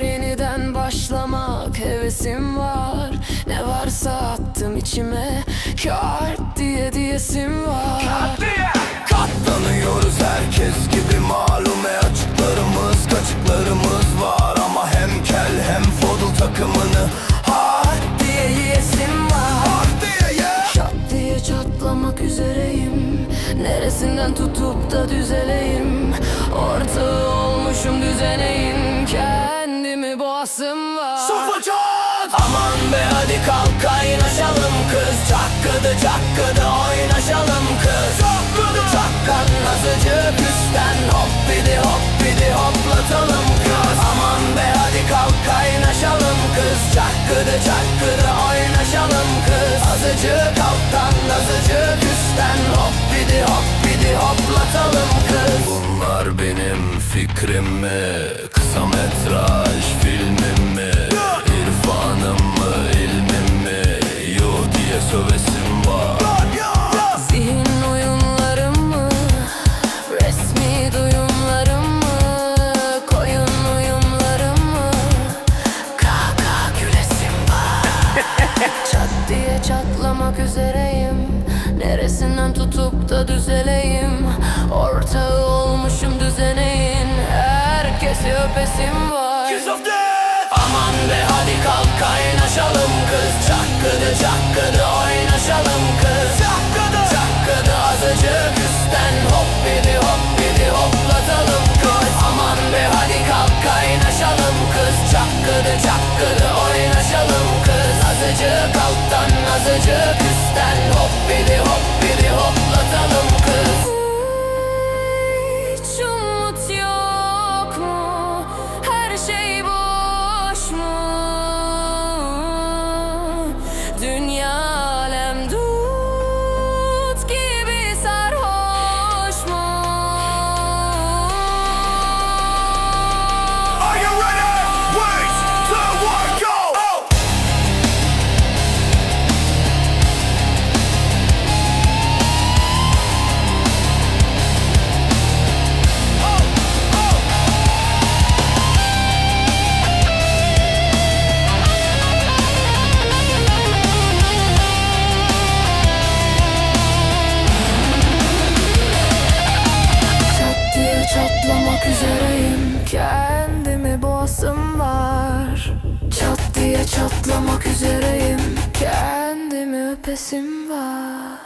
Var yeniden başlamak hevesim var. Ne varsa attım içime Kart diye diyesim var. Katlanıyoruz herkes gibi malume açıklarımız kaçıklarımız var. Ama hem kel hem fodul takımını hard diye yiyesim var. Hard diye ye. Çat diye çatlamak üzereyim. Neresinden tutup da düzeleyim? Ortağı Boğasım var. Sofacan Aman be hadi kalk kaynaşalım kız. Çakkıdı çakkıdı oynaşalım kız. Çakkıdı! Çakkan azıcık üstten. Hop bidi hop bidi hoplatalım kız. Aman be hadi kalk kaynaşalım kız. Çakkıdı çakkıdı oynaşalım kız. Azıcık alttan azıcık üstten. Hop bidi hop bidi hoplatalım kız. Bunlar benim fikrim mi? Neresinden tutup da düzeleyim. Ortağı öpesim var